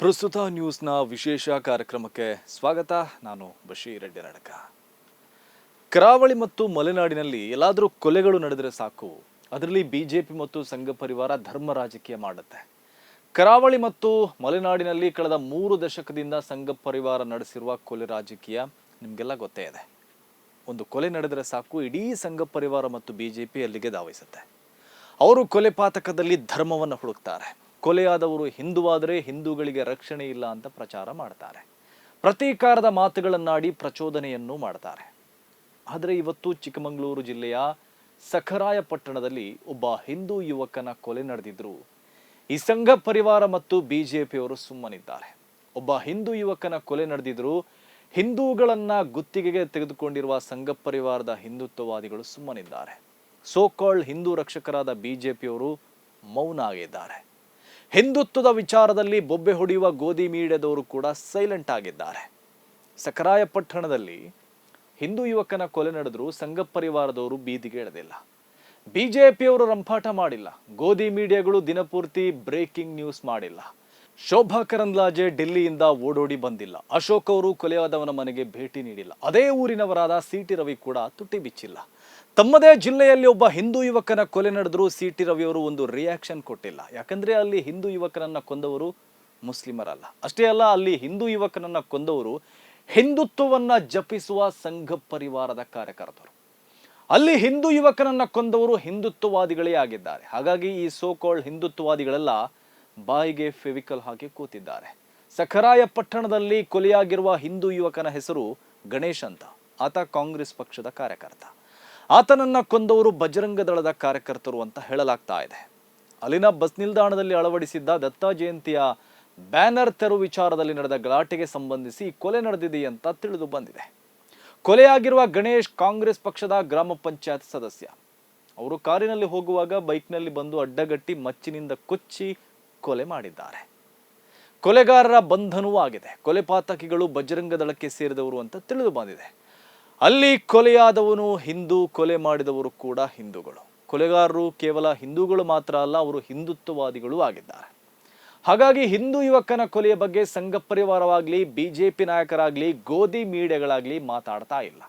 ಪ್ರಸ್ತುತ ನ್ಯೂಸ್ನ ವಿಶೇಷ ಕಾರ್ಯಕ್ರಮಕ್ಕೆ ಸ್ವಾಗತ. ನಾನು ಬಶೀರ್ ರೆಡ್ಡಿ ರಡಕ ಕರಾವಳಿ ಮತ್ತು ಮಲೆನಾಡಿನಲ್ಲಿ ಎಲ್ಲಾದರೂ ಕೊಲೆಗಳು ನಡೆದರೆ ಸಾಕು. ಅದರಲ್ಲಿ ಬಿಜೆಪಿ ಮತ್ತು ಸಂಘ ಪರಿವಾರ ಧರ್ಮ ರಾಜಕೀಯ ಮಾಡುತ್ತೆ. ಕರಾವಳಿ ಮತ್ತು ಮಲೆನಾಡಿನಲ್ಲಿ ಕಳೆದ ಮೂರು ದಶಕದಿಂದ ಸಂಘ ಪರಿವಾರ ನಡೆಸಿರುವ ಕೊಲೆ ರಾಜಕೀಯ ನಿಮಗೆಲ್ಲ ಗೊತ್ತೇ ಇದೆ. ಒಂದು ಕೊಲೆ ನಡೆದರೆ ಸಾಕು, ಇಡೀ ಸಂಘ ಪರಿವಾರ ಮತ್ತು ಬಿಜೆಪಿ ಅಲ್ಲಿಗೆ ಧಾವಿಸುತ್ತೆ. ಅವರು ಕೊಲೆ ಪಾತಕದಲ್ಲಿ ಧರ್ಮವನ್ನು ಹುಡುಕ್ತಾರೆ. ಕೊಲೆಯಾದವರು ಹಿಂದುವಾದರೆ ಹಿಂದೂಗಳಿಗೆ ರಕ್ಷಣೆ ಇಲ್ಲ ಅಂತ ಪ್ರಚಾರ ಮಾಡ್ತಾರೆ. ಪ್ರತೀಕಾರದ ಮಾತುಗಳನ್ನಾಡಿ ಪ್ರಚೋದನೆಯನ್ನು ಮಾಡ್ತಾರೆ. ಆದರೆ ಇವತ್ತು ಚಿಕ್ಕಮಗಳೂರು ಜಿಲ್ಲೆಯ ಸಖರಾಯಪಟ್ಟಣದಲ್ಲಿ ಒಬ್ಬ ಹಿಂದೂ ಯುವಕನ ಕೊಲೆ ನಡೆದಿದ್ರು. ಈ ಸಂಘ ಪರಿವಾರ ಮತ್ತು ಬಿಜೆಪಿಯವರು ಸುಮ್ಮನಿದ್ದಾರೆ. ಒಬ್ಬ ಹಿಂದೂ ಯುವಕನ ಕೊಲೆ ನಡೆದಿದ್ರು. ಹಿಂದೂಗಳನ್ನ ಗುತ್ತಿಗೆಗೆ ತೆಗೆದುಕೊಂಡಿರುವ ಸಂಘ ಪರಿವಾರದ ಹಿಂದುತ್ವವಾದಿಗಳು ಸುಮ್ಮನಿದ್ದಾರೆ. ಸೋಕಾಲ್ಡ್ ಹಿಂದೂ ರಕ್ಷಕರಾದ ಬಿಜೆಪಿಯವರು ಮೌನ ಆಗಿದ್ದಾರೆ. ಹಿಂದುತ್ವದ ವಿಚಾರದಲ್ಲಿ ಬೊಬ್ಬೆ ಹೊಡೆಯುವ ಗೋಧಿ ಮೀಡಿಯಾದವರು ಕೂಡ ಸೈಲೆಂಟ್ ಆಗಿದ್ದಾರೆ. ಸಕರಾಯಪಟ್ಟಣದಲ್ಲಿ ಹಿಂದೂ ಯುವಕನ ಕೊಲೆ ನಡೆದರೂ ಸಂಘ ಪರಿವಾರದವರು ಬೀದಿಗೆ ಎಳೆದಿಲ್ಲ. ಬಿಜೆಪಿಯವರು ರಂಪಾಟ ಮಾಡಿಲ್ಲ. ಗೋಧಿ ಮೀಡಿಯಾಗಳು ದಿನಪೂರ್ತಿ ಬ್ರೇಕಿಂಗ್ ನ್ಯೂಸ್ ಮಾಡಿಲ್ಲ. ಶೋಭಾ ಕರಂದ್ಲಾಜೆ ಡೆಲ್ಲಿಯಿಂದ ಓಡೋಡಿ ಬಂದಿಲ್ಲ. ಅಶೋಕ್ ಅವರು ಕೊಲೆಯಾದವನ ಮನೆಗೆ ಭೇಟಿ ನೀಡಿಲ್ಲ. ಅದೇ ಊರಿನವರಾದ ಸಿ ರವಿ ಕೂಡ ತುಟ್ಟಿ ಬಿಚ್ಚಿಲ್ಲ. ತಮ್ಮದೇ ಜಿಲ್ಲೆಯಲ್ಲಿ ಒಬ್ಬ ಹಿಂದೂ ಯುವಕನ ಕೊಲೆ ನಡೆದರೂ ಸಿ ಟಿ ರವಿಯವರು ಒಂದು ರಿಯಾಕ್ಷನ್ ಕೊಟ್ಟಿಲ್ಲ. ಯಾಕಂದ್ರೆ ಅಲ್ಲಿ ಹಿಂದೂ ಯುವಕನನ್ನ ಕೊಂದವರು ಮುಸ್ಲಿಮರಲ್ಲ. ಅಷ್ಟೇ ಅಲ್ಲ, ಅಲ್ಲಿ ಹಿಂದೂ ಯುವಕನನ್ನ ಕೊಂದವರು ಹಿಂದುತ್ವವನ್ನ ಜಪಿಸುವ ಸಂಘ ಪರಿವಾರದ ಕಾರ್ಯಕರ್ತರು. ಅಲ್ಲಿ ಹಿಂದೂ ಯುವಕನನ್ನ ಕೊಂದವರು ಹಿಂದುತ್ವವಾದಿಗಳೇ ಆಗಿದ್ದಾರೆ. ಹಾಗಾಗಿ ಈ ಸೋಕಾಲ್ಡ್ ಹಿಂದುತ್ವವಾದಿಗಳೆಲ್ಲ ಬಾಯಿಗೆ ಫೆವಿಕಲ್ ಹಾಕಿ ಕೂತಿದ್ದಾರೆ. ಸಖರಾಯ ಪಟ್ಟಣದಲ್ಲಿ ಕೊಲೆಯಾಗಿರುವ ಹಿಂದೂ ಯುವಕನ ಹೆಸರು ಗಣೇಶ್ ಅಂತ. ಆತ ಕಾಂಗ್ರೆಸ್ ಪಕ್ಷದ ಕಾರ್ಯಕರ್ತ. ಆತನನ್ನ ಕೊಂದವರು ಬಜರಂಗ ದಳದ ಕಾರ್ಯಕರ್ತರು ಅಂತ ಹೇಳಲಾಗ್ತಾ ಇದೆ. ಅಲ್ಲಿನ ಬಸ್ ನಿಲ್ದಾಣದಲ್ಲಿ ಅಳವಡಿಸಿದ್ದ ದತ್ತ ಜಯಂತಿಯ ಬ್ಯಾನರ್ ತೆರು ವಿಚಾರದಲ್ಲಿ ನಡೆದ ಗಲಾಟೆಗೆ ಸಂಬಂಧಿಸಿ ಕೊಲೆ ನಡೆದಿದೆ ಅಂತ ತಿಳಿದು ಬಂದಿದೆ. ಕೊಲೆಯಾಗಿರುವ ಗಣೇಶ್ ಕಾಂಗ್ರೆಸ್ ಪಕ್ಷದ ಗ್ರಾಮ ಪಂಚಾಯತ್ ಸದಸ್ಯ. ಅವರು ಕಾರಿನಲ್ಲಿ ಹೋಗುವಾಗ ಬೈಕ್ನಲ್ಲಿ ಬಂದು ಅಡ್ಡಗಟ್ಟಿ ಮಚ್ಚಿನಿಂದ ಕೊಚ್ಚಿ ಕೊಲೆ ಮಾಡಿದ್ದಾರೆ. ಕೊಲೆಗಾರರ ಬಂಧನವೂ ಆಗಿದೆ. ಕೊಲೆ ಪಾತಕಿಗಳು ಬಜರಂಗ ದಳಕ್ಕೆ ಸೇರಿದವರು ಅಂತ ತಿಳಿದು ಬಂದಿದೆ. ಅಲ್ಲಿ ಕೊಲೆಯಾದವನು ಹಿಂದೂ, ಕೊಲೆ ಮಾಡಿದವರು ಕೂಡ ಹಿಂದೂಗಳು. ಕೊಲೆಗಾರರು ಕೇವಲ ಹಿಂದೂಗಳು ಮಾತ್ರ ಅಲ್ಲ, ಅವರು ಹಿಂದುತ್ವವಾದಿಗಳು ಆಗಿದ್ದಾರೆ. ಹಾಗಾಗಿ ಹಿಂದೂ ಯುವಕನ ಕೊಲೆಯ ಬಗ್ಗೆ ಸಂಘ ಜೆ ಬಿಜೆಪಿ ನಾಯಕರಾಗಲಿ, ಗೋಧಿ ಮೀಡಿಯಾಗಳಾಗಲಿ ಮಾತಾಡ್ತಾ ಇಲ್ಲ.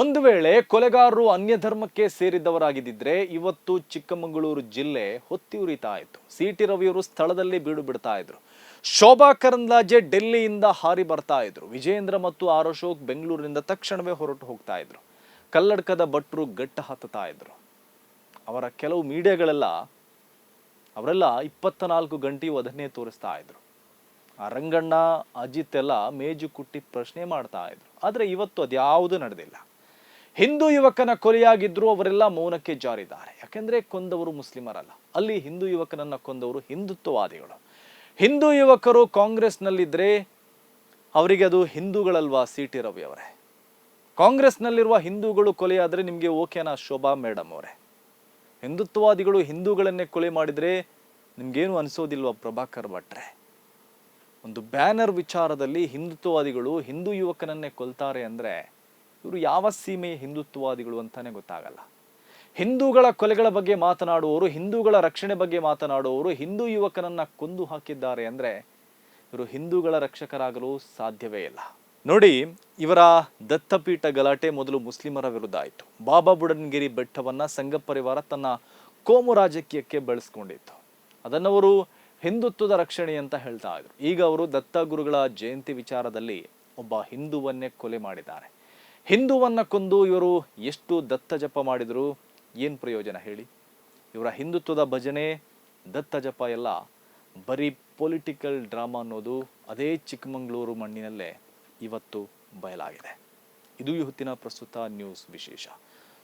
ಒಂದು ವೇಳೆ ಕೊಲೆಗಾರರು ಅನ್ಯ ಧರ್ಮಕ್ಕೆ ಸೇರಿದ್ದವರಾಗಿದ್ದಿದ್ರೆ ಇವತ್ತು ಚಿಕ್ಕಮಗಳೂರು ಜಿಲ್ಲೆ ಹೊತ್ತಿ ಉರಿತಾ ಇತ್ತು. ಸಿ ಟಿ ರವಿಯವರು ಸ್ಥಳದಲ್ಲಿ ಬೀಡು ಬಿಡ್ತಾ ಇದ್ರು. ಶೋಭಾ ಕರಂದ್ಲಾಜೆ ಡೆಲ್ಲಿಯಿಂದ ಹಾರಿ ಬರ್ತಾ ಇದ್ರು. ವಿಜೇಂದ್ರ ಮತ್ತು ಆರ್ ಅಶೋಕ್ ಬೆಂಗಳೂರಿನಿಂದ ತಕ್ಷಣವೇ ಹೊರಟು ಹೋಗ್ತಾ ಇದ್ರು. ಕಲ್ಲಡ್ಕದ ಭಟ್ರು ಗಟ್ಟ ಹತ್ತುತ್ತಾ ಇದ್ರು. ಅವರ ಕೆಲವು ಮೀಡಿಯಾಗಳೆಲ್ಲ, ಅವರೆಲ್ಲ ಇಪ್ಪತ್ತ ನಾಲ್ಕು ಗಂಟೆಯು ಅದನ್ನೇ ತೋರಿಸ್ತಾ ಇದ್ರು. ಆ ರಂಗಣ್ಣ, ಅಜಿತ್ ಎಲ್ಲ ಮೇಜು ಕುಟ್ಟಿ ಪ್ರಶ್ನೆ ಮಾಡ್ತಾ ಇದ್ರು. ಆದ್ರೆ ಇವತ್ತು ಅದ್ಯಾವುದು ನಡೆದಿಲ್ಲ. ಹಿಂದೂ ಯುವಕನ ಕೊಲೆಯಾಗಿದ್ರು ಅವರೆಲ್ಲ ಮೌನಕ್ಕೆ ಜಾರಿದ್ದಾರೆ. ಯಾಕೆಂದ್ರೆ ಕೊಂದವರು ಮುಸ್ಲಿಮರಲ್ಲ. ಅಲ್ಲಿ ಹಿಂದೂ ಯುವಕನನ್ನ ಕೊಂದವರು ಹಿಂದುತ್ವವಾದಿಗಳು. ಹಿಂದೂ ಯುವಕರು ಕಾಂಗ್ರೆಸ್ನಲ್ಲಿದ್ರೆ ಅವರಿಗೆ ಅದು ಹಿಂದೂಗಳಲ್ವಾ ಸಿ ಟಿ ರವಿ ಅವರೇ? ಕಾಂಗ್ರೆಸ್ನಲ್ಲಿರುವ ಹಿಂದೂಗಳು ಕೊಲೆಯಾದರೆ ನಿಮಗೆ ಓಕೆನಾ ಶೋಭಾ ಮೇಡಮ್ ಅವರೇ? ಹಿಂದುತ್ವವಾದಿಗಳು ಹಿಂದೂಗಳನ್ನೇ ಕೊಲೆ ಮಾಡಿದ್ರೆ ನಿಮ್ಗೇನು ಅನಿಸೋದಿಲ್ವ ಪ್ರಭಾಕರ್ ಭಟ್ರೆ? ಒಂದು ಬ್ಯಾನರ್ ವಿಚಾರದಲ್ಲಿ ಹಿಂದುತ್ವವಾದಿಗಳು ಹಿಂದೂ ಯುವಕನನ್ನೇ ಕೊಲ್ತಾರೆ ಅಂದ್ರೆ ಇವರು ಯಾವ ಸೀಮೆಯ ಹಿಂದುತ್ವವಾದಿಗಳು ಅಂತಾನೆ ಗೊತ್ತಾಗಲ್ಲ. ಹಿಂದೂಗಳ ಕೊಲೆಗಳ ಬಗ್ಗೆ ಮಾತನಾಡುವವರು, ಹಿಂದೂಗಳ ರಕ್ಷಣೆ ಬಗ್ಗೆ ಮಾತನಾಡುವವರು, ಹಿಂದೂ ಯುವಕನನ್ನ ಕೊಂದು ಹಾಕಿದ್ದಾರೆ ಅಂದ್ರೆ ಇವರು ಹಿಂದೂಗಳ ರಕ್ಷಕರಾಗಲು ಸಾಧ್ಯವೇ ಇಲ್ಲ. ನೋಡಿ, ಇವರ ದತ್ತಪೀಠ ಗಲಾಟೆ ಮೊದಲು ಮುಸ್ಲಿಮರ ವಿರುದ್ಧ ಆಯಿತು. ಬಾಬಾ ಬುಡನ್ಗಿರಿ ಬೆಟ್ಟವನ್ನ ಸಂಘ ಪರಿವಾರ ತನ್ನ ಕೋಮು ರಾಜಕೀಯಕ್ಕೆ ಬಳಸ್ಕೊಂಡಿತ್ತು. ಅದನ್ನವರು ಹಿಂದುತ್ವದ ರಕ್ಷಣೆ ಅಂತ ಹೇಳ್ತಾ ಇದ್ರು. ಈಗ ಅವರು ದತ್ತ ಗುರುಗಳ ಜಯಂತಿ ವಿಚಾರದಲ್ಲಿ ಒಬ್ಬ ಹಿಂದುವನ್ನೇ ಕೊಲೆ ಮಾಡಿದ್ದಾರೆ. ಹಿಂದುವನ್ನ ಕೊಂದು ಇವರು ಎಷ್ಟು ದತ್ತ ಜಪ ಮಾಡಿದರು? ಏನು ಪ್ರಯೋಜನ ಹೇಳಿ? ಇವರ ಹಿಂದುತ್ವದ ಭಜನೆ, ದತ್ತ ಜಪ ಎಲ್ಲ ಬರೀ ಪೊಲಿಟಿಕಲ್ ಡ್ರಾಮಾ ಅನ್ನೋದು ಅದೇ ಚಿಕ್ಕಮಗಳೂರು ಮಣ್ಣಿನಲ್ಲೇ ಇವತ್ತು ಬಯಲಾಗಿದೆ. ಇದು ಇವತ್ತಿನ ಪ್ರಸ್ತುತ ನ್ಯೂಸ್ ವಿಶೇಷ.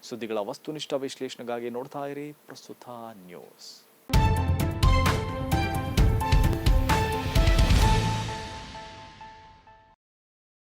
ಸುದ್ದಿಗಳ ವಸ್ತುನಿಷ್ಠ ವಿಶ್ಲೇಷಣೆಗಾಗಿ ನೋಡ್ತಾ ಇರಿ ಪ್ರಸ್ತುತ ನ್ಯೂಸ್.